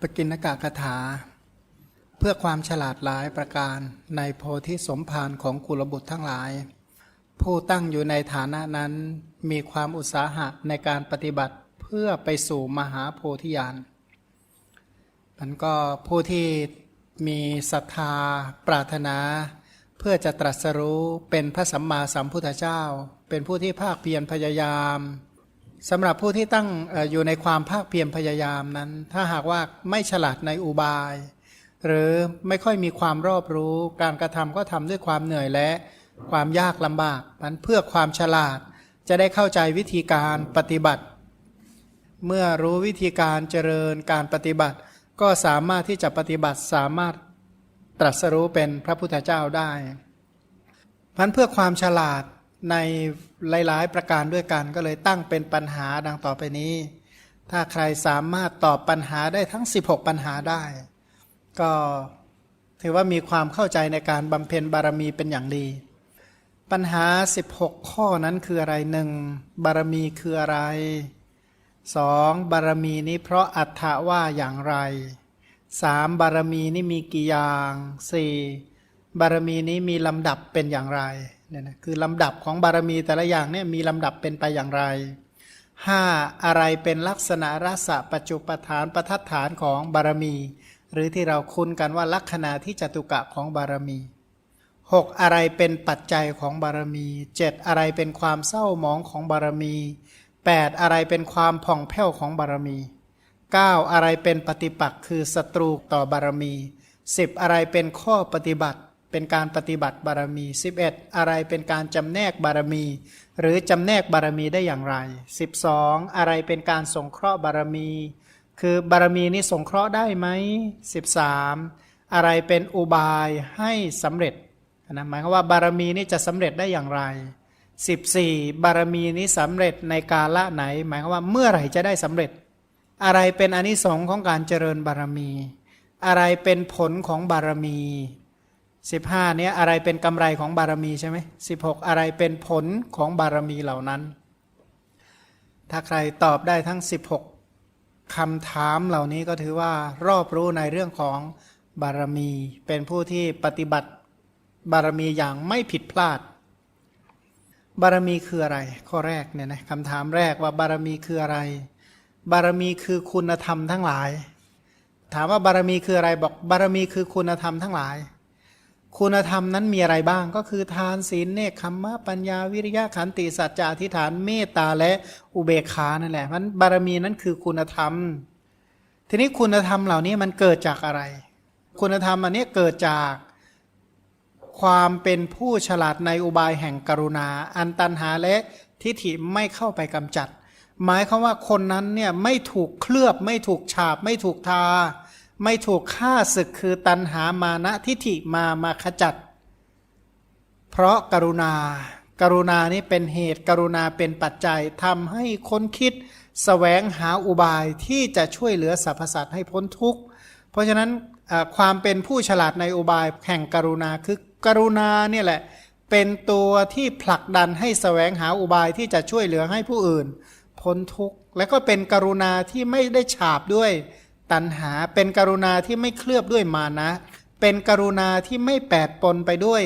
ปกินกะคาถา เพื่อความฉลาดหลายประการในโพธิสมภารของกุลบุตรทั้งหลาย ผู้ตั้งอยู่ในฐานะนั้นมีความอุตสาหะในการปฏิบัติเพื่อไปสู่มหาโพธิญาณมันก็ผู้ที่มีศรัทธาปรารถนา เพื่อจะตรัสรู้เป็นพระสัมมาสัมพุทธเจ้า เป็นผู้ที่ภาคเพียรพยายาม สำหรับผู้ที่ตั้งอยู่ในความภาคเพียรพยายามนั้น ถ้าหากว่าไม่ฉลาดในอุบาย หรือไม่ค่อยมีความรอบรู้ การกระทำก็ทำด้วยความเหนื่อยและความยากลำบากมันเพื่อความฉลาดจะได้เข้าใจวิธีการปฏิบัติ เมื่อรู้วิธีการเจริญการปฏิบัติ ก็สามารถที่จะปฏิบัติสามารถตรัสรู้เป็นพระพุทธเจ้าได้พันเพื่อความฉลาด ในหลาย ๆ ประการด้วยกันก็เลยตั้งเป็นปัญหาดังต่อไปนี้ ถ้าใครสามารถตอบปัญหาได้ทั้ง 16 ปัญหาได้ ก็ถือว่ามีความเข้าใจในการบำเพ็ญบารมีเป็นอย่างดี ปัญหา 16 ข้อนั้นคืออะไรหนึ่งบารมีคืออะไรสองบารมีนี้เพราะอัฏฐว่าอย่างไรสามบารมีนี้มีกี่อย่างสี่บารมีนี้มีลำดับเป็นอย่างไร เนี่ยนะคือลำดับของบารมีแต่ละอย่างเนี่ยมีลำดับเป็นไปอย่างไรห้าอะไรเป็นลักษณะรสะปัจจุปฐานประทัดฐานของบารมี หรือที่เราคุ้นกันว่าลักษณะที่จตุกะของบารมีหกอะไรเป็นปัจจัยของบารมีเจ็ดอะไรเป็นความเศร้าหมองของบารมีแปดอะไรเป็นความผ่องแผ้วของบารมีเก้าอะไรเป็นปฏิปักษ์คือศัตรูต่อบารมีสิบอะไรเป็นข้อปฏิบัติ เป็นการปฏิบัติบารมีสิบเอ็ดอะไรเป็นการจำแนกบารมี หรือจำแนกบารมีได้อย่างไรสิบสองอะไรเป็นการสงเคราะห์บารมี คือบารมีนี้สงเคราะห์ได้ไหมสิบสามอะไรเป็นอุบายให้สำเร็จนะหมายความว่าบารมีนี้จะสำเร็จได้อย่างไร 14 บารมีนี้สำเร็จในกาละไหน หมายความว่าเมื่อไหร่จะได้สำเร็จ อะไรเป็นอนิสงค์ของการเจริญบารมี อะไรเป็นผลของบารมี 15เนี้ยอะไรเป็นกำไรของบารมีใช่ไหม16อะไรเป็นผลของบารมีเหล่านั้น ถ้าใครตอบได้ทั้ง16คำถามเหล่านี้ก็ถือว่ารอบรู้ในเรื่องของบารมี เป็นผู้ที่ปฏิบัติบารมีอย่างไม่ผิดพลาด บารมีคืออะไร ข้อแรกเนี่ยนะคำถามแรกว่าบารมีคืออะไร บารมีคือคุณธรรมทั้งหลาย ถามว่าบารมีคืออะไรบอกบารมีคือคุณธรรมทั้งหลาย คุณธรรมนั้นมีอะไรบ้างก็คือทานศีลเนคขมมะปัญญาวิริยะขันติสัจจะอธิษฐานเมตตาและอุเบกขานั่นแหละมันบารมีนั้นคือคุณธรรม ทีนี้คุณธรรมเหล่านี้มันเกิดจากอะไร คุณธรรมอันนี้เกิดจากความเป็นผู้ฉลาดในอุบายแห่งกรุณา อันตันหาและทิฏฐิไม่เข้าไปกำจัด หมายความว่าคนนั้นเนี่ยไม่ถูกเคลือบไม่ถูกฉาบไม่ถูกทา ไม่ถูกฆ่าศึกคือตันหามานะทิฏฐิมามาขจัด เพราะกรุณาการุณานี้เป็นเหตุกรุณาเป็นปัจจัยทำให้คนคิดสแสวงหาอุบายที่จะช่วยเหลือสรรพสัตว์ให้พ้นทุกข์ เพราะฉะนั้นความเป็นผู้ฉลาดในอุบายแห่งกรุณาคือกรุณาเนี่ยแหละเป็นตัวที่ผลักดันให้สแสวงหาอุบายที่จะช่วยเหลือให้ผู้อื่น พ้นทุกข์ และก็เป็นกรุณาที่ไม่ได้ฉาบด้วย ตัณหาเป็นกรุณาที่ไม่เคลือบด้วยมานะ เป็นกรุณาที่ไม่แปดปนไปด้วย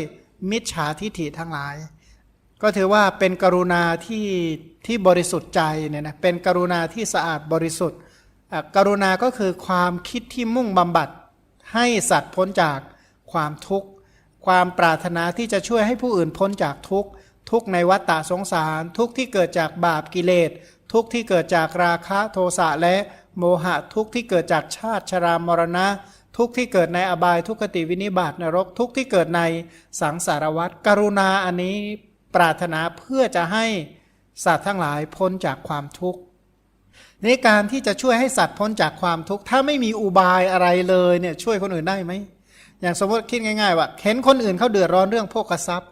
มิจฉาทิฐิทั้งหลาย ก็ถือว่าเป็นกรุณาที่ที่บริสุทธิ์ใจเนี่ยนะเป็นกรุณาที่สะอาดบริสุทธิ์ กรุณาก็คือความคิดที่มุ่งบำบัด ให้สัตว์พ้นจากความทุกข์ ความปรารถนาที่จะช่วยให้ผู้อื่นพ้นจากทุกข์ทุกข์ในวัฏฏะสงสาร ทุกข์ที่เกิดจากบาปกิเลส ทุกข์ที่เกิดจากราคะโทสะและ โมหะทุกข์ที่เกิดจากชาติชรามรณะ ทุกข์ที่เกิดในอบายทุกขติวินิบาตนรก ทุกข์ที่เกิดในสังสารวัฏกรุณาอันนี้ปรารถนาเพื่อจะให้สัตว์ทั้งหลายพ้นจากความทุกข์ในการที่จะช่วยให้สัตว์พ้นจากความทุกข์ถ้าไม่มีอุบายอะไรเลยเนี่ยช่วยคนอื่นได้ไหมอย่างสมมติคิดง่ายๆว่าเห็นคนอื่นเขาเดือดร้อนเรื่องโภคทรัพย์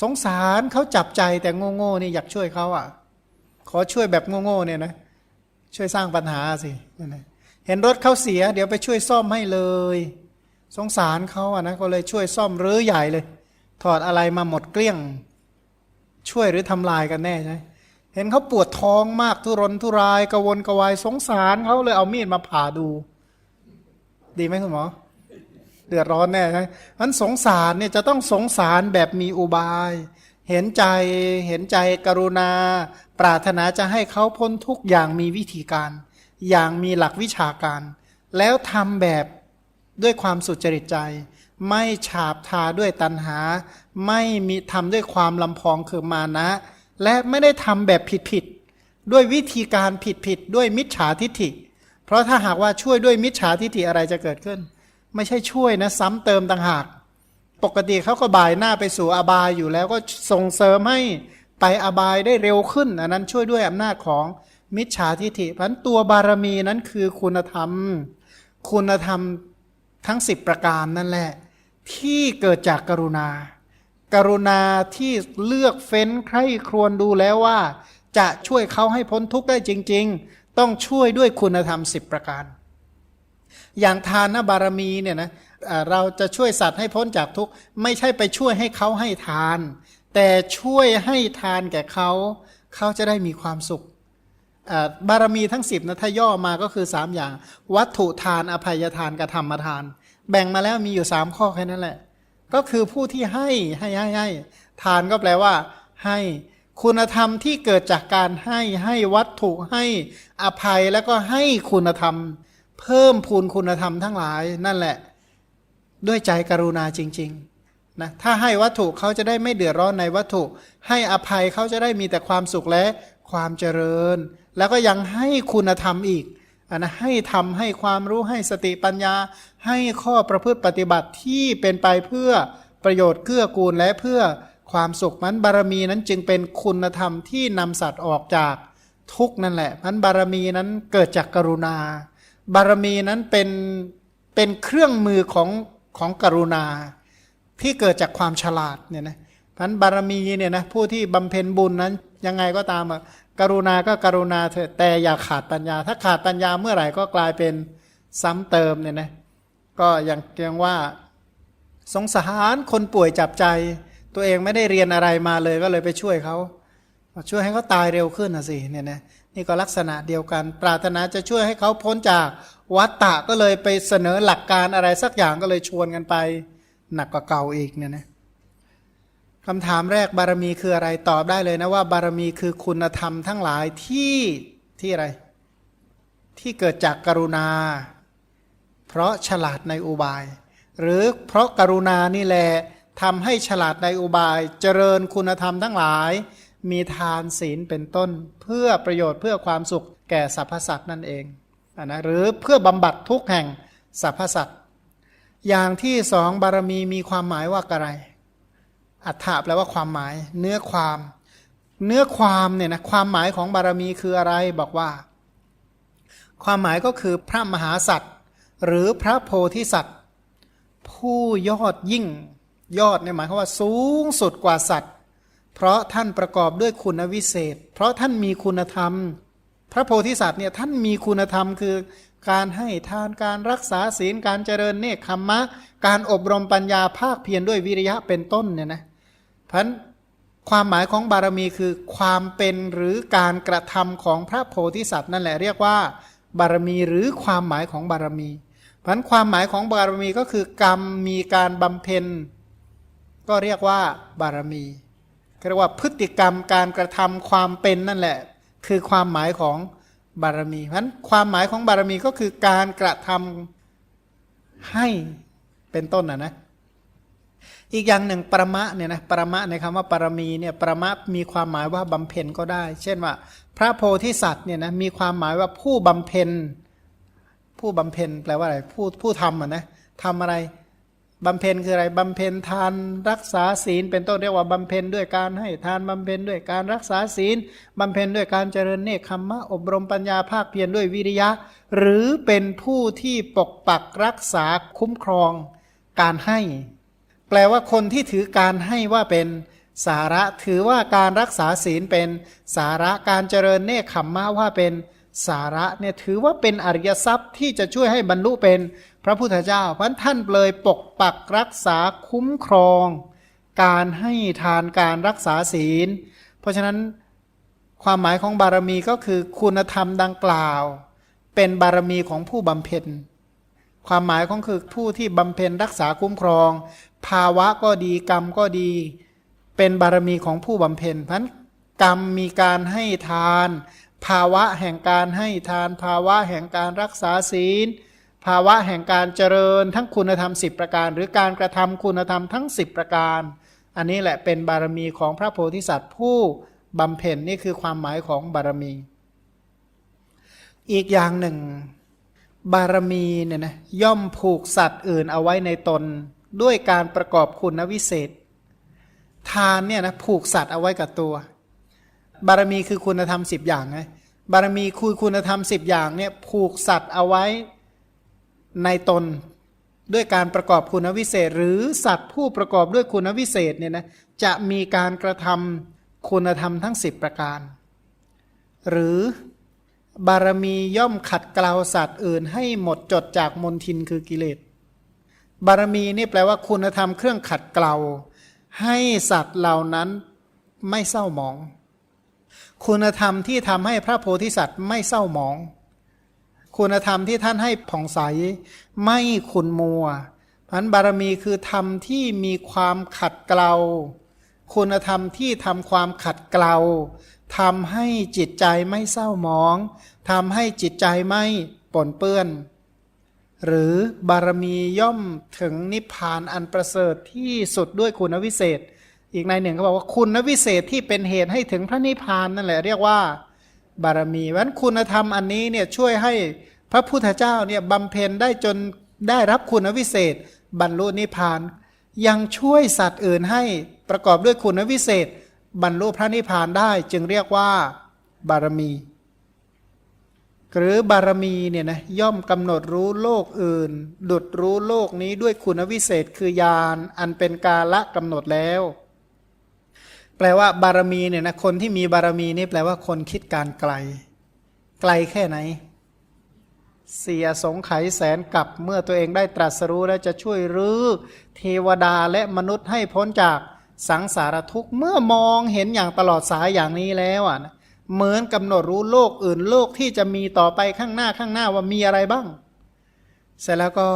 สงสารเขาจับใจแต่โง่ๆนี่อยากช่วยเขาอะ ขอช่วยแบบโง่ๆเนี่ยนะ ช่วยสร้างปัญหาสิเห็นรถเขาเสีย เดี๋ยวไปช่วยซ่อมให้เลย สงสารเขาอะนะก็เลยช่วยซ่อมรื้อใหญ่เลย ถอดอะไรมาหมดเกลี้ยง ช่วยหรือทำลายกันแน่ใช่เห็นเขาปวดท้องมากทุรนทุรายกวนกวายสงสารเขาเลยเอามีดมาผ่าดู ดีไหมคุณหมอเดือดร้อนแน่ใช่ไหมมันสงสารเนี่ยจะต้องสงสารแบบมีอุบาย เห็นใจเห็นใจกรุณา ปรารถนาจะให้เขาพ้นทุกอย่างมีวิธีการ อย่างมีหลักวิชาการ แล้วทำแบบด้วยความสุจริตใจ ไม่ฉาบทาด้วยตัณหา ไม่มีทำด้วยความลำพองคือมานะ และไม่ได้ทำแบบผิดๆด้วยวิธีการผิดๆด้วยมิจฉาทิฏฐิ เพราะถ้าหากว่าช่วยด้วยมิจฉาทิฏฐิอะไรจะเกิดขึ้น ไม่ใช่ช่วยนะซ้ำเติมต่างหาก ปกติเขาก็บ่ายหน้าไปสู่อบายอยู่แล้วก็ส่งเสริมให้ไปอบายได้เร็วขึ้น อันนั้นช่วยด้วยอำนาจของมิจฉาทิฏฐิพันตัวบารมีนั้นคือคุณธรรม คุณธรรมทั้ง 10 ประการนั่นแหละ ที่เกิดจากกรุณา กรุณาที่เลือกเฟ้นใคร่ครวญดูแล้วว่า จะช่วยเขาให้พ้นทุกข์ได้จริง ๆ ต้องช่วยด้วยคุณธรรม 10 ประการ อย่างทานบารมีเนี่ยนะเราจะช่วยสัตว์ให้พ้นจากทุกข์ไม่ใช่ไปช่วยให้เขาให้ทาน แต่ช่วยให้ทานแก่เขาเขาจะได้มีความสุขบารมีทั้งสิบนะถ้าย่อมาก็คือ 3 อย่าง วัตถุทานอภัยทานกับธรรมทาน แบ่งมาแล้วมีอยู่ 3 ข้อแค่นั้นแหละ ก็คือผู้ที่ให้ให้ให้ให้ทานก็แปลว่า ให้คุณธรรมที่เกิดจากการให้ให้วัตถุให้อภัยแล้วก็ให้คุณธรรม เพิ่มพูนคุณธรรมทั้งหลายนั่นแหละ ด้วยใจกรุณาจริง ๆ นะ ถ้าให้วัตถุเขาจะได้ไม่เดือดร้อนในวัตถุ ให้อภัยเขาจะได้มีแต่ความสุขและความเจริญ แล้วก็ยังให้คุณธรรมอีกอันนะให้ทำให้ความรู้ให้สติปัญญา ให้ข้อประพฤติปฏิบัติที่เป็นไปเพื่อประโยชน์เกื้อกูลและเพื่อความสุขมันบารมีนั้นจึงเป็นคุณธรรมที่นำสัตว์ออกจากทุกนั่นแหละมันบารมีนั้นเกิดจากกรุณา บารมีนั้นเป็นเป็นเครื่องมือของของกรุณาที่เกิดจากความฉลาดเนี่ยนะพันบารมีเนี่ยนะผู้ที่บำเพ็ญบุญนั้นยังไงก็ตามอะกรุณาก็กรุณาเถอะแต่อย่าขาดปัญญา ถ้าขาดปัญญาเมื่อไหร่ก็กลายเป็นซ้ำเติมเนี่ยนะก็อย่างเกียงว่าสงสารคนป่วยจับใจ ตัวเองไม่ได้เรียนอะไรมาเลยก็เลยไปช่วยเขาช่วยให้เขาตายเร็วขึ้นนะสิเนี่ยนะ นี่ก็ลักษณะเดียวกัน ปรารถนาจะช่วยให้เขาพ้นจากวัฏฏะก็เลยไปเสนอหลักการอะไรสักอย่างก็เลยชวนกันไป หนักกว่าเก่าอีกเนี่ยนะคำถามแรกบารมีคืออะไรตอบได้เลยนะว่า บารมีคือคุณธรรมทั้งหลายที่ที่อะไร ที่เกิดจากกรุณา เพราะฉลาดในอุบาย หรือเพราะกรุณานี่แหละทำให้ฉลาดในอุบาย เจริญคุณธรรมทั้งหลาย มีทานศีลเป็นต้น เพื่อประโยชน์เพื่อความสุขแก่สรรพสัตว์นั่นเองอนะหรือเพื่อบำบัดทุกแห่งสรรพสัตว์อย่างที่สองบารมีมีความหมายว่าอะไร อัฏฐะแปลว่าความหมาย เนื้อความ เนื้อความเนี่ยนะความหมายของบารมีคืออะไรบอกว่า ความหมายก็คือพระมหาสัตว์หรือพระโพธิสัตว์ ผู้ยอดยิ่งยอดเนี่ยหมายความว่าสูงสุดกว่าสัตว์ เพราะท่านประกอบด้วยคุณวิเศษ เพราะท่านมีคุณธรรม พระโพธิสัตว์เนี่ยท่านมีคุณธรรมคือการให้ทานการรักษาศีลการเจริญเนคขมมะ การอบรมปัญญาภาคเพียรด้วยวิริยะเป็นต้นเนี่ยนะพันความหมายของบารมีคือความเป็นหรือการกระทำของพระโพธิสัตว์นั่นแหละเรียกว่า บารมีหรือความหมายของบารมีพันความหมายของบารมีก็คือกรรมมีการบำเพ็ญ ก็เรียกว่าบารมี เรียกว่าพฤติกรรมการกระทำความเป็นนั่นแหละ คือความหมายของบารมีเพราะฉะนั้นความหมายของบารมีก็คือการกระทำให้เป็นต้นนะนะอีกอย่างหนึ่งประมะเนี่ยนะประมะในคำว่าปรมีเนี่ยประมะมีความหมายว่าบำเพ็ญก็ได้ เช่นว่า พระโพธิสัตว์เนี่ยนะมีความหมายว่าผู้บำเพ็ญ ผู้บำเพ็ญแปลว่าอะไรผู้ผู้ทำอะนะทำอะไร บำเพ็ญคืออะไรบำเพ็ญทานรักษาศีล เป็นต้นเรียกว่าบำเพ็ญด้วยการให้ทานบำเพ็ญด้วยการรักษาศีลบำเพ็ญด้วยการเจริญเนคขมมะอบรมปัญญาภาคเพียรด้วยวิริยะ หรือเป็นผู้ที่ปกปักรักษาคุ้มครองการให้ แปลว่าคนที่ถือการให้ว่าเป็นสาระถือว่าการรักษาศีลเป็นสาระการเจริญเนคขมมะว่าเป็น สาระเนี่ยถือว่าเป็นอริยทรัพย์ที่จะช่วยให้บรรลุเป็นพระพุทธเจ้า เพราะท่านเลยปกปักรักษาคุ้มครอง การให้ทานการรักษาศีล เพราะฉะนั้นความหมายของบารมีก็คือคุณธรรมดังกล่าว เป็นบารมีของผู้บำเพ็ญความหมายของคือผู้ที่บำเพ็ญรักษาคุ้มครอง ภาวะก็ดีกรรมก็ดี เป็นบารมีของผู้บำเพ็ญเพราะนั้นกรรมมีการให้ทาน ภาวะแห่งการให้ทาน ภาวะแห่งการรักษาศีล ภาวะแห่งการเจริญทั้งคุณธรรม 10 ประการ หรือการกระทำคุณธรรมทั้ง 10 ประการ อันนี้แหละเป็นบารมีของพระโพธิสัตว์ผู้บำเพ็ญนี่คือความหมายของบารมี อีกอย่างหนึ่ง บารมีเนี่ยนะย่อมผูกสัตว์อื่นเอาไว้ในตนด้วยการประกอบคุณวิเศษ ทานเนี่ยนะผูกสัตว์เอาไว้กับตัว บารมีคือคุณธรรมสิบอย่างไงบารมีคือคุณธรรมสิบอย่างเนี่ยผูกสัตว์เอาไว้ในตนด้วยการประกอบคุณวิเศษ หรือสัตว์ผู้ประกอบด้วยคุณวิเศษเนี่ยนะจะมีการกระทำคุณธรรมทั้งสิบประการ หรือบารมีย่อมขัดเกลาสัตว์อื่น ให้หมดจดจากมนทินคือกิเลส บารมีนี่แปลว่าคุณธรรมเครื่องขัดเกลาให้สัตว์เหล่านั้นไม่เศร้าหมอง คุณธรรมที่ทำให้พระโพธิสัตว์ไม่เศร้าหมอง คุณธรรมที่ท่านให้ผ่องใส ไม่ขุนมัวพันบารมีคือธรรมที่มีความขัดเกลา คุณธรรมที่ทำความขัดเกลาทำให้จิตใจไม่เศร้าหมองทำให้จิตใจไม่ปนเปื้อน หรือบารมีย่อมถึงนิพพานอันประเสริฐที่สุดด้วยคุณวิเศษ อีกในหนึ่งเขาบอกว่าคุณวิเศษที่เป็นเหตุให้ถึงพระนิพพานนั่นแหละเรียกว่าบารมีวันคุณธรรมอันนี้เนี่ยช่วยให้พระพุทธเจ้าเนี่ยบำเพ็ญได้จนได้รับคุณวิเศษ บรรลุนิพพาน ยังช่วยสัตว์อื่นให้ประกอบด้วยคุณวิเศษ บรรลุพระนิพพานได้จึงเรียกว่าบารมี หรือบารมีเนี่ยนะย่อมกำหนดรู้โลกอื่น ดุดรู้โลกนี้ด้วยคุณวิเศษคือญาณอันเป็นกาละกำหนดแล้ว แปลว่าบารมีเนี่ยนะคนที่มีบารมีนี่แปลว่าคนคิดการไกล ไกลแค่ไหน เสียสงไขยแสนกับเมื่อตัวเองได้ตรัสรู้ แล้วจะช่วยรื้อเทวดาและมนุษย์ให้พ้นจากสังสารทุกข์เมื่อมองเห็นอย่างตลอดสายอย่างนี้แล้วอะนะเหมือนกำหนดรู้โลกอื่นโลกที่จะมีต่อไปข้างหน้าข้างหน้าว่ามีอะไรบ้าง เสร็จแล้วก็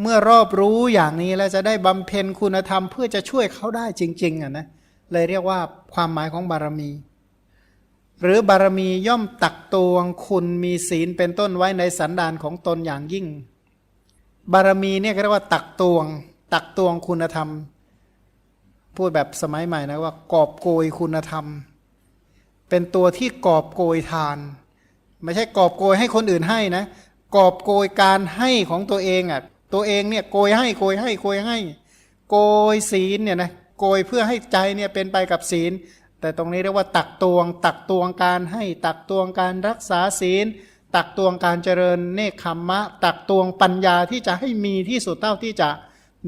เมื่อรอบรู้อย่างนี้แล้วจะได้บำเพ็ญคุณธรรมเพื่อจะช่วยเขาได้จริง ๆอะนะเเลยเรียกว่าความหมายของบารมี หรือบารมีย่อมตักตวงคุณมีศีลเป็นต้นไว้ในสันดานของตนอย่างยิ่ง บารมีเนี่ยเรียกว่าตักตวง ตักตวงคุณธรรม พูดแบบสมัยใหม่นะว่ากอบโกยคุณธรรม เป็นตัวที่กอบโกยทาน ไม่ใช่กอบโกยให้คนอื่นให้นะ กอบโกยการให้ของตัวเองอะตัวเองเนี่ยโกยให้โกยให้โกยให้ โกยศีลเนี่ยนะ โกยเพื่อให้ใจเนี่ยเป็นไปกับศีล แต่ตรงนี้เรียกว่าตักตวง ตักตวงการให้ตักตวงการรักษาศีล ตักตวงการเจริญเนคขมมะ ตักตวงปัญญาที่จะให้มีที่สุดเท่าที่จะ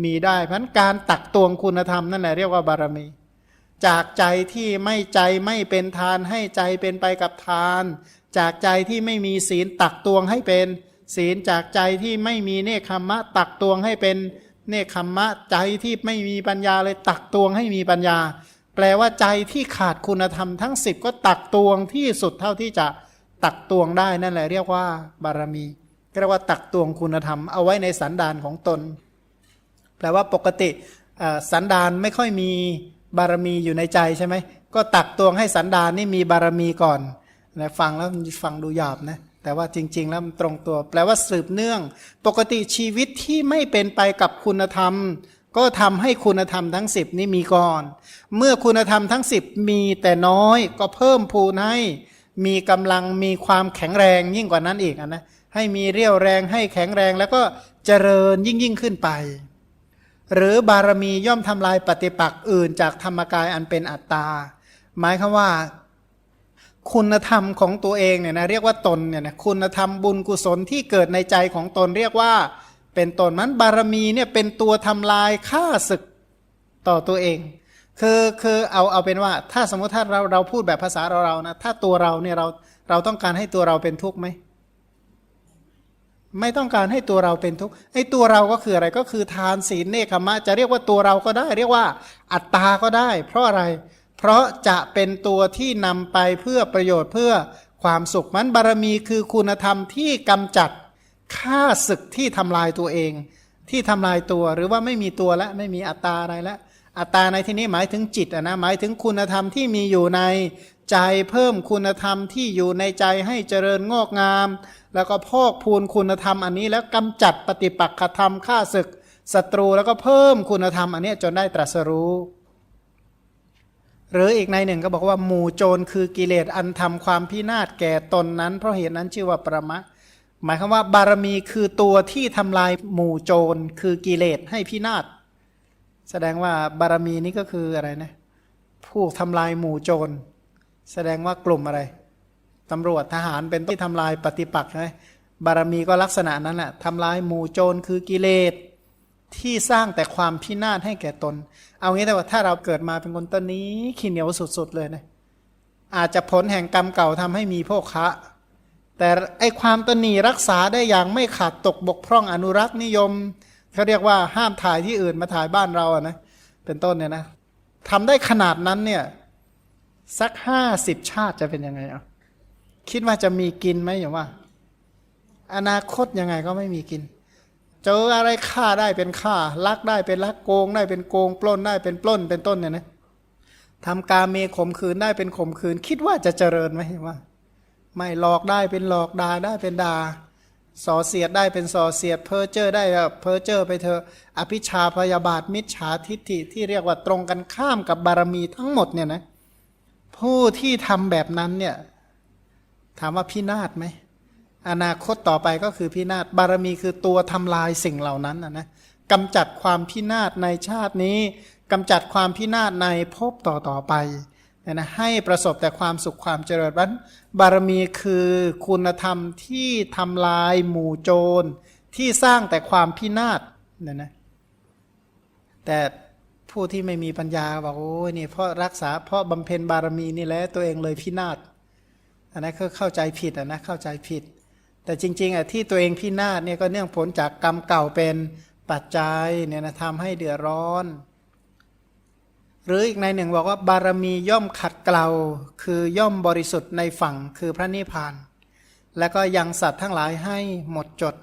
มีได้เพราะนั้นการตักตวงคุณธรรมนั่นแหละเรียกว่าบารมี จากใจที่ไม่ใจไม่เป็นทานให้ใจเป็นไปกับทาน จากใจที่ไม่มีศีลตักตวงให้เป็น ศีลจากใจที่ไม่มีเนคขมมะ ตักตวงให้เป็น เนคขมมะใจที่ไม่มีปัญญาเลยตักตวงให้มีปัญญา แปลว่าใจที่ขาดคุณธรรมทั้งสิบก็ตักตวงที่สุดเท่าที่จะตักตวงได้นั่นแหละเรียกว่าบารมีเรียกว่าตักตวงคุณธรรมเอาไว้ในสันดานของตน แปลว่าปกติสันดานไม่ค่อยมีบารมีอยู่ในใจใช่ไหมก็ตักตวงให้สันดานนี่มีบารมีก่อนนะฟังแล้วฟังดูหยาบนะ แต่ว่าจริง ๆ แล้วตรงตัว แปลว่าสืบเนื่อง ปกติชีวิตที่ไม่เป็นไปกับคุณธรรม ก็ทำให้คุณธรรมทั้งสิบนี้มีก่อน เมื่อคุณธรรมทั้งสิบมีแต่น้อย ก็เพิ่มพูนให้มีกำลังมีความแข็งแรงยิ่งกว่านั้นอีกนะให้มีเรี่ยวแรงให้แข็งแรงแล้วก็เจริญยิ่งยิ่งขึ้นไป หรือบารมีย่อมทำลายปฏิปักษ์อื่นจากธรรมกายอันเป็นอัตตา หมายคือว่า คุณธรรมของตัวเองเนี่ยนะเรียกว่าตนเนี่ยนะคุณธรรมบุญกุศลที่เกิดในใจของตนเรียกว่าเป็นตนมันบารมีเนี่ยเป็นตัวทำลายฆ่าศึกต่อตัวเอง คือคือเอาเอาเป็นว่า ถ้าสมมติถ้าเราเราพูดแบบภาษาเราเรานะถ้าตัวเราเนี่ยเราเราต้องการให้ตัวเราเป็นทุกข์ไหมไม่ต้องการให้ตัวเราเป็นทุกข์ไอ้ตัวเราก็คืออะไรก็คือทานศีลเนคขมะจะเรียกว่าตัวเราก็ได้ เรียกว่าอัตตาก็ได้ เพราะอะไร เพราะจะเป็นตัวที่นำไปเพื่อประโยชน์เพื่อความสุขมันบารมีคือคุณธรรมที่กำจัดฆ่าศึกที่ทำลายตัวเอง ที่ทำลายตัวหรือว่าไม่มีตัวแล้วไม่มีอัตตาอะไรแล้วอัตตาในที่นี้หมายถึงจิตนะหมายถึงคุณธรรมที่มีอยู่ในใจเพิ่มคุณธรรมที่อยู่ในใจให้เจริญงอกงาม แล้วก็พอกพูนคุณธรรมอันนี้แล้วกำจัดปฏิปักษธรรมฆ่าศึกศัตรูแล้วก็เพิ่มคุณธรรมอันนี้จนได้ตรัสรู้ หรืออีกในหนึ่งก็บอกว่าหมู่โจรคือกิเลสอันทำความพินาศแก่ตนนั้น เพราะเหตุนั้นชื่อว่าประมะ หมายความว่าบารมีคือตัวที่ทำลายหมู่โจรคือกิเลสให้พินาศแสดงว่าบารมีนี้ก็คืออะไรนะผู้ทำลายหมู่โจร แสดงว่ากลุ่มอะไรตำรวจทหารเป็นที่ทำลายปฏิปักษ์ใช่ไหมบารมีก็ลักษณะนั้นแหละทำลายหมู่โจรคือกิเลส ที่สร้างแต่ความพินาศให้แก่ตน เอางี้แต่ว่าถ้าเราเกิดมาเป็นคนต้นนี้ขี้เหนียวสุดๆเลยนะอาจจะผลแห่งกรรมเก่าทำให้มีโภคะ แต่ไอความตนีรักษาได้อย่างไม่ขาดตกบกพร่องอนุรักษ์นิยมเขาเรียกว่าห้ามถ่ายที่อื่นมาถ่ายบ้านเราอะนะเป็นต้นเนี่ยนะทำได้ขนาดนั้นเนี่ยสักห้าสิบชาติจะเป็นยังไงอะคิดว่าจะมีกินไหมอย่างว่า อนาคตยังไงก็ไม่มีกิน เจออะไรฆ่าได้เป็นฆ่าลักได้เป็นลักโกงได้เป็นโกง ปล้นได้เป็นปล้นเป็นต้นเนี่ยนะทำการเมข่มขืนได้เป็นข่มขืน คิดว่าจะเจริญไหมว่า ไม่หลอกได้เป็นหลอกด่าได้เป็นด่าส่อเสียดได้เป็นส่อเสียด เพ้อเจ้อได้เพ้อเจ้อไปเถอะอภิชาพยาบาทมิจฉาทิฏฐิที่เรียกว่าตรงกันข้ามกับบารมีทั้งหมดเนี่ยนะผู้ที่ทำแบบนั้นเนี่ย ถามว่าพินาศไหม อนาคตต่อไปก็คือพินาศบารมีคือตัวทำลายสิ่งเหล่านั้นนะนะกำจัดความพินาศในชาตินี้กำจัดความพินาศในภพต่อต่อไปนี่ยนะให้ประสบแต่ความสุขความเจริญวันบารมีคือคุณธรรมที่ทำลายหมู่โจร ที่สร้างแต่ความพินาศเนี่ยนะแต่ผู้ที่ไม่มีปัญญาบอกโอ้ยนี่เพราะรักษาเพราะบำเพ็ญบารมีนี่แหละตัวเองเลยพินาศอันนั้นคือเข้าใจผิดอะนะเข้าใจผิด แต่จริงๆอะที่ตัวเองพินาศเนี่ยก็เนื่องผลจากกรรมเก่าเป็นปัจจัยเนี่ยนะทำให้เดือดร้อน หรืออีกในหนึ่งบอกว่าบารมีย่อมขัดเกลาคือย่อมบริสุทธิ์ในฝั่งคือพระนิพพาน แล้วก็ยังสัตว์ทั้งหลายให้หมดจด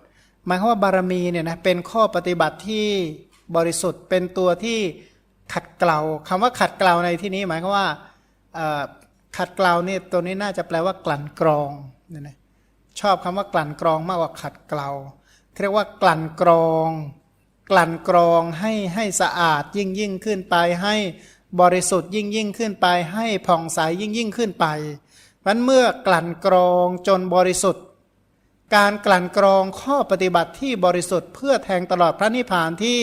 หมายความว่าบารมีเนี่ยนะเป็นข้อปฏิบัติที่บริสุทธิ์เป็นตัวที่ขัดเกลาคำว่าขัดเกลาในที่นี้หมายความว่าขัดเกลาเนี่ยตัวนี้น่าจะแปลว่ากลั่นกรองเนี่ยนะ ชอบคำว่ากลั่นกรองมากกว่าขัดเกลาเรียกว่ากลั่นกรอง กลั่นกรองให้ให้สะอาดยิ่งยิ่งขึ้นไปให้บริสุทธิ์ยิ่งยิ่งขึ้นไป ให้ผ่องใสยิ่งยิ่งขึ้นไปมันเมื่อกลั่นกรองจนบริสุทธิ์ การกลั่นกรองข้อปฏิบัติที่บริสุทธิ์เพื่อแทงตลอดพระนิพพานที่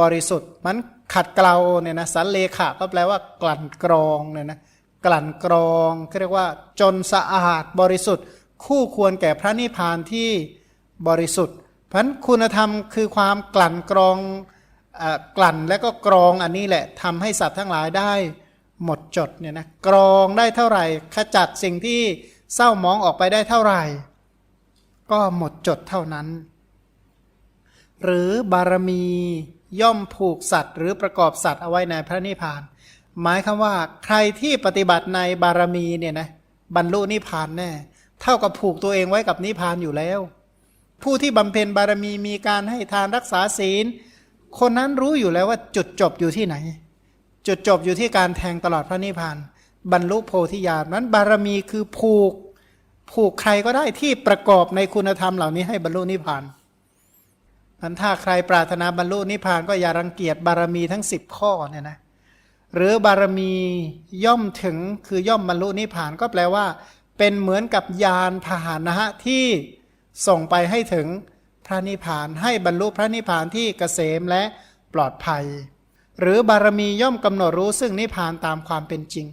บริสุทธิ์ มันขัดเกลาเนี่ยนะสันเลขะก็แปลว่ากลั่นกรองเนี่ยนะกลั่นกรองเรียกว่าจนสะอาดบริสุทธิ์ คู่ควรแก่พระนิพพานที่บริสุทธิ์พันคุณธรรมคือความกลั่นกรองอกลั่นและก็กรองอันนี้แหละทำให้สัตว์ทั้งหลายได้หมดจดเนี่ยนะกรองได้เท่าไหร่ ขจัดสิ่งที่เศร้ามองออกไปได้เท่าไหร่ ก็หมดจดเท่านั้น หรือบารมีย่อมผูกสัตว์ หรือประกอบสัตว์เอาไว้ในพระนิพพาน หมายคำว่าใครที่ปฏิบัติในบารมีเนี่ยนะบรรลุนิพพานแน่ เท่ากับผูกตัวเองไว้กับนิพพานอยู่แล้ว ผู้ที่บำเพ็ญบารมีมีการให้ทานรักษาศีล คนนั้นรู้อยู่แล้วว่าจุดจบอยู่ที่ไหน จุดจบอยู่ที่การแทงตลอดพระนิพพาน บรรลุโพธิญาณนั้นบารมีคือผูกผูกใครก็ได้ที่ประกอบในคุณธรรมเหล่านี้ให้บรรลุนิพพานอันถ้าใครปรารถนาบรรลุนิพพานก็อย่ารังเกียจบารมีทั้งสิบข้อเนี่ยนะหรือบารมีย่อมถึงคือย่อมบรรลุนิพพานก็แปลว่า เป็นเหมือนกับยานพาหนะที่ส่งไปให้ถึงพระนิพพานให้บรรลุพระนิพพานที่เกษมและปลอดภัย หรือบารมีย่อมกำหนดรู้ซึ่งนิพพานตามความเป็นจริง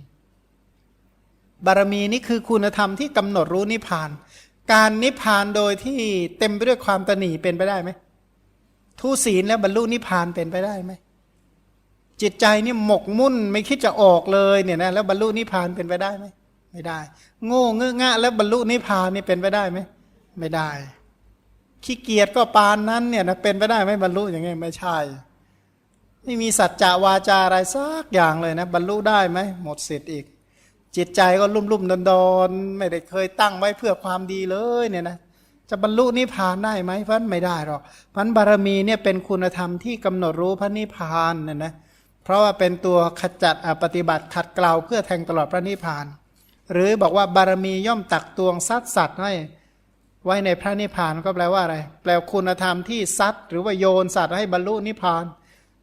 บารมีนี้คือคุณธรรมที่กำหนดรู้นิพพาน การนิพพานโดยที่เต็มไปด้วยความตนีเป็นไปได้ไหมทุศีลแล้วบรรลุนิพพานเป็นไปได้ไหมจิตใจนี่หมกมุ่นไม่คิดจะออกเลยเนี่ยนะแล้วบรรลุนิพพานเป็นไปได้ไหม ไม่ได้ โง่เงอะงะแล้วบรรลุนิพพานนี่เป็นไปได้ไหมไม่ได้ ขี้เกียจก็ปานนั้นเนี่ยนะเป็นไปได้ไหมบรรลุอย่างไงไม่ใช่ ไม่มีสัจจะวาจาอะไรสักอย่างเลยนะบรรลุได้ไหมหมดสิทธิ์อีก จิตใจก็ลุ่มลุ่มดอนดอนไม่ได้เคยตั้งไว้เพื่อความดีเลยเนี่ยนะจะบรรลุนิพพานได้ไหมเพราะไม่ได้หรอกเพราะบารมีเนี่ยเป็นคุณธรรมที่กำหนดรู้พระนิพพานเนี่ยนะเพราะว่าเป็นตัวขจัดปฏิบัติขัดเกลาเพื่อแทงตลอดพระนิพพาน หรือบอกว่าบารมีย่อมตักตวงซัดสัตว์ให้ไว้ในพระนิพพานก็แปลว่าอะไร แปลคุณธรรมที่ซัดหรือว่าโยนสัตว์ให้บรรลุนิพพาน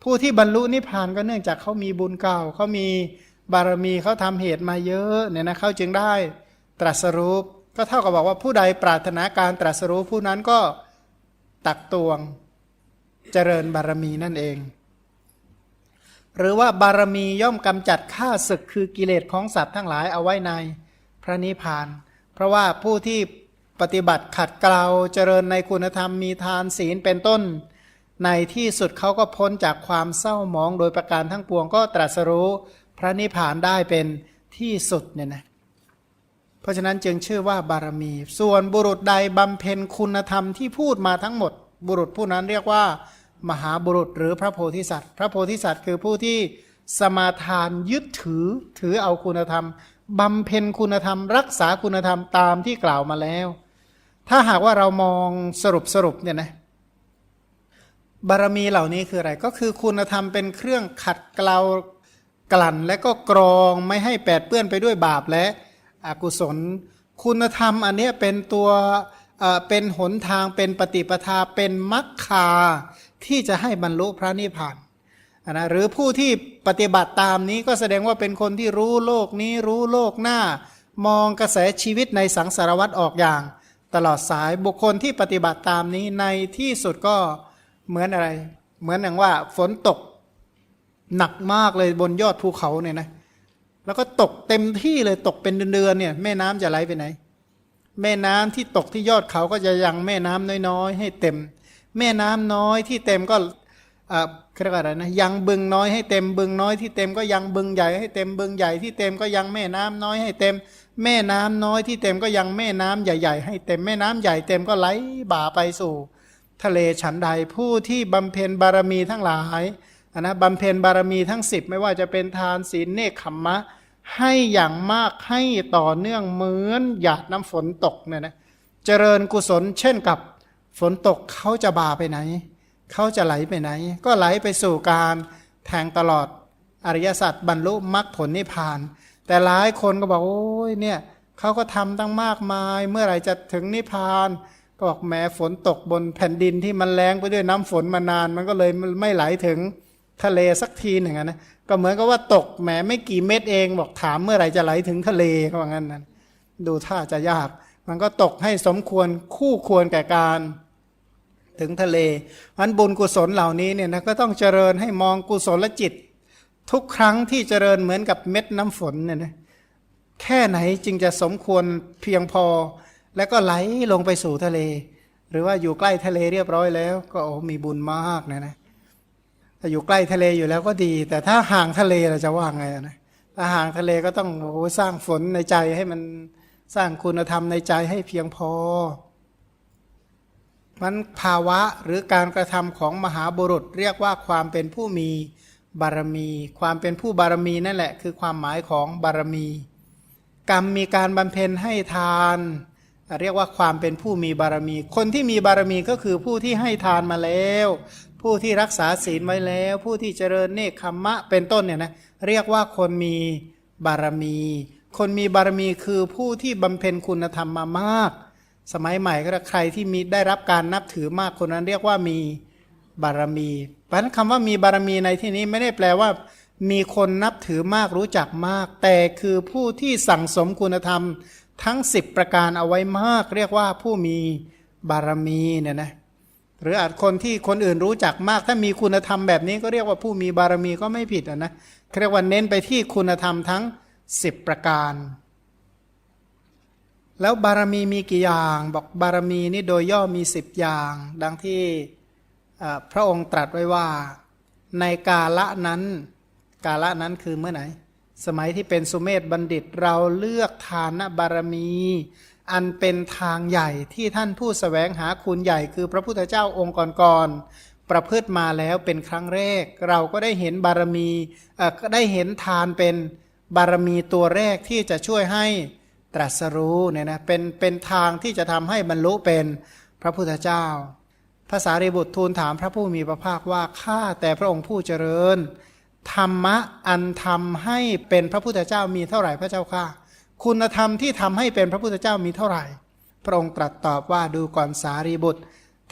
ผู้ที่บรรลุนิพพานก็เนื่องจากเขามีบุญเก่าเขามีบารมีเขาทำเหตุมาเยอะเนี่ยนะเขาจึงได้ตรัสรู้ก็เท่ากับบอกว่าผู้ใดปรารถนาการตรัสรู้ผู้นั้นก็ตักตวงเจริญบารมีนั่นเอง หรือว่าบารมีย่อมกำจัดข้าศึกคือกิเลสของสัตว์ทั้งหลายเอาไว้ในพระนิพพาน เพราะว่าผู้ที่ปฏิบัติขัดเกลาเจริญในคุณธรรมมีทานศีลเป็นต้น ในที่สุดเขาก็พ้นจากความเศร้าหมองโดยประการทั้งปวงก็ตรัสรู้พระนิพพานได้เป็นที่สุดเนี่ยนะเพราะฉะนั้นจึงชื่อว่าบารมี ส่วนบุรุษใดบำเพ็ญคุณธรรมที่พูดมาทั้งหมด บุรุษผู้นั้นเรียกว่า มหาบุรุษหรือพระโพธิสัตว์ พระโพธิสัตว์คือผู้ที่สมาทานยึดถือถือเอาคุณธรรมบำเพ็ญคุณธรรม รักษาคุณธรรมตามที่กล่าวมาแล้ว ถ้าหากว่าเรามองสรุปสรุปเนี่ยนะบารมีเหล่านี้คืออะไร ก็คือคุณธรรมเป็นเครื่องขัดเกลากลั่น และก็กรองไม่ให้แปดเปื้อนไปด้วยบาปและอกุศล คุณธรรมอันเนี้ยเป็นตัวเอ่อเป็นหนทางเป็นปฏิปทาเป็นมัคคา ที่จะให้บรรลุพระนิพพานนะหรือผู้ที่ปฏิบัติตามนี้ก็แสดงว่าเป็นคนที่รู้โลกนี้รู้โลกหน้า มองกระแสชีวิตในสังสารวัฏออกอย่าง ตลอดสายบุคคลที่ปฏิบัติตามนี้ในที่สุดก็เหมือนอะไร เหมือนอย่างว่าฝนตกหนักมากเลยบนยอดภูเขาเนี่ยนะแล้วก็ตกเต็มที่เลยตกเป็นเดือนๆเนี่ยแม่น้ำจะไหลไปไหน แม่น้ำที่ตกที่ยอดเขาก็จะยังแม่น้ำน้อยๆ ให้เต็ม แม่น้ำน้อยที่เต็มก็เอ่าเรียกว่าอะไรนะยังบึงน้อยให้เต็มบึงน้อยที่เต็มก็ยังบึงใหญ่ให้เต็มบึงใหญ่ที่เต็มก็ยังแม่น้ำน้อยให้เต็ม แม่น้ำน้อยที่เต็มก็ยังแม่น้ำใหญ่ ๆ ให้เต็มแม่น้ำใหญ่เต็มก็ไหลบ่าไปสู่ ทะเลฉันใดผู้ที่บำเพ็ญบารมีทั้งหลายอันนะบำเพ็ญบารมีทั้งสิบไม่ว่าจะเป็นทานศีลเนคขมมะ ให้อย่างมากให้ต่อเนื่องเหมือนหยาดน้ำฝนตกเนี่ยนะเจริญกุศลเช่นกับ ฝนตกเขาจะบาไปไหน เขาจะไหลไปไหน ก็ไหลไปสู่การแทงตลอดอริยสัจบรรลุมรรคผลนิพพาน แต่หลายคนก็บอกโอ้ยเนี่ยเขาก็ทำตั้งมากมาย เมื่อไหร่จะถึงนิพพานก็บอกแม้ฝนตกบนแผ่นดินที่มันแรงไปด้วยน้ำฝนมานาน มันก็เลยไม่ไหลถึงทะเลสักทีหนึ่งนะก็เหมือนกับว่าตกแหมไม่กี่เม็ดเองบอกถามเมื่อไหร่จะไหลถึงทะเลเขาว่างั้นนะดูท่าจะยาก มันก็ตกให้สมควรคู่ควรแก่การถึงทะเลมันบุญกุศลเหล่านี้เนี่ยนะก็ต้องเจริญให้มองกุศลจิต ทุกครั้งที่เจริญเหมือนกับเม็ดน้ำฝนเนี่ยนะแค่ไหนจึงจะสมควรเพียงพอ แล้วก็ไหลลงไปสู่ทะเล หรือว่าอยู่ใกล้ทะเลเรียบร้อยแล้ว ก็โอ้มีบุญมากนะนะถ้าอยู่ใกล้ทะเลอยู่แล้วก็ดี แต่ถ้าห่างทะเลเราจะว่าไงนะถ้าห่างทะเลก็ต้องโอ้สร้างฝนในใจให้มัน สร้างคุณธรรมในใจให้เพียงพอ มันภาวะหรือการกระทำของมหาบุรุษเรียกว่าความเป็นผู้มีบารมี ความเป็นผู้บารมีนั่นแหละ คือความหมายของบารมี กรรมมีการบำเพ็ญให้ทาน เรียกว่าความเป็นผู้มีบารมี คนที่มีบารมีก็คือผู้ที่ให้ทานมาแล้ว ผู้ที่รักษาศีลไว้แล้ว ผู้ที่เจริญเนคขมมะเป็นต้นเนี่ยนะเรียกว่าคนมีบารมี คนมีบารมีคือผู้ที่บำเพ็ญคุณธรรมมามาก สมัยใหม่ก็ใครที่มีได้รับการนับถือมากคนนั้นเรียกว่ามีบารมีเพราะนั้นคำว่ามีบารมีในที่นี้ไม่ได้แปลว่า มีคนนับถือมากรู้จักมาก แต่คือผู้ที่สั่งสมคุณธรรมทั้ง 10 ประการเอาไว้มาก เรียกว่าผู้มีบารมีเนี่ยนะหรืออาจคนที่คนอื่นรู้จักมาก ถ้ามีคุณธรรมแบบนี้ก็เรียกว่าผู้มีบารมีก็ไม่ผิดนะเรียกว่าเน้นไปที่คุณธรรมทั้ง 10ประการ แล้วบารมีมีกี่อย่าง บอกบารมีนี่โดยย่อมีสิบอย่าง ดังที่พระองค์ตรัสไว้ว่า ในกาละนั้น กาละนั้นคือเมื่อไหร่สมัยที่เป็นสุเมธบัณฑิตเราเลือกทานบารมี อันเป็นทางใหญ่ที่ท่านผู้สแสวงหาคุณใหญ่คือพระพุทธเจ้าองค์ก่อนๆประพฤติมาแล้วเป็นครั้งแรก เราก็ได้เห็นบารมีก็ได้เห็นทานเป็น บารมีตัวแรกที่จะช่วยให้ตรัสรู้เนี่ยนะเป็นเป็นทางที่จะทำให้บรรลุเป็นพระพุทธเจ้าภาษารีบุตรทูลถามพระผู้มีพระภาคว่าข้าแต่พระองค์ผู้เจริญ ธรรมะอันทำให้เป็นพระพุทธเจ้ามีเท่าไหร่พระเจ้าค่ะคุณธรรมที่ทำให้เป็นพระพุทธเจ้ามีเท่าไหร่ พระองค์ตรัสตอบว่าดูก่อนสารีบุตร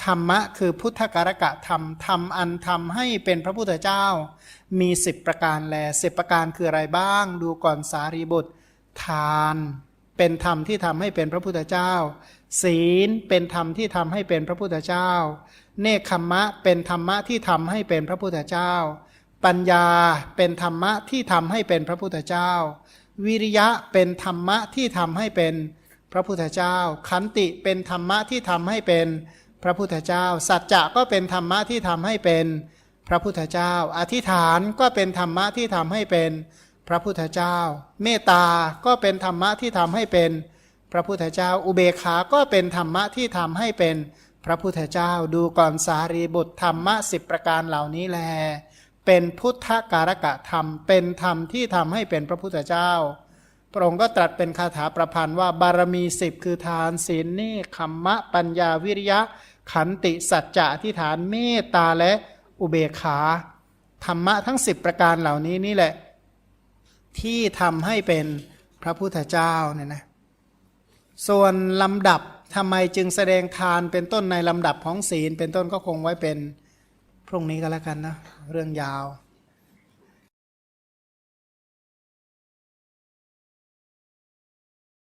ธรรมะคือพุทธการกะธรรมธรรมอันทำให้เป็นพระพุทธเจ้า มีสิบประการแลสิบประการคืออะไรบ้าง ดูก่อนสารีบุตร ทาน เป็นธรรมที่ทำให้เป็นพระพุทธเจ้า ศีลเป็นธรรมที่ทำให้เป็นพระพุทธเจ้า เนคขมมะเป็นธรรมะที่ทำให้เป็นพระพุทธเจ้า ปัญญาเป็นธรรมะที่ทำให้เป็นพระพุทธเจ้า วิริยะเป็นธรรมะที่ทำให้เป็นพระพุทธเจ้า ขันติเป็นธรรมะที่ทำให้เป็น พระพุทธเจ้า สัจจะก็เป็นธรรมะที่ทำให้เป็นพระพุทธเจ้า อธิษฐานก็เป็นธรรมะที่ทำให้เป็นพระพุทธเจ้า เมตตาก็เป็นธรรมะที่ทำให้เป็นพระพุทธเจ้า อุเบกขาก็เป็นธรรมะที่ทำให้เป็นพระพุทธเจ้า ดูก่อนสารีบุตรธรรมะสิบประการเหล่านี้แล เป็นพุทธการกะธรรม เป็นธรรมที่ทำให้เป็นพระพุทธเจ้า พระองค์ก็ตรัสเป็นคาถาประพันธ์ว่าบารมีสิบคือทานศีลเนคขมมะปัญญาวิริยะ ขันติสัจจะที่ฐานเมตตาและอุเบกขาธรรมะทั้งสิบประการเหล่านี้นี่แหละ ที่ทำให้เป็นพระพุทธเจ้าเนี่ยนะส่วนลำดับทำไมจึงแสดงทานเป็นต้นในลำดับของศีล เป็นต้นก็คงไว้เป็นพรุ่งนี้ก็แล้วกันนะเรื่องยาว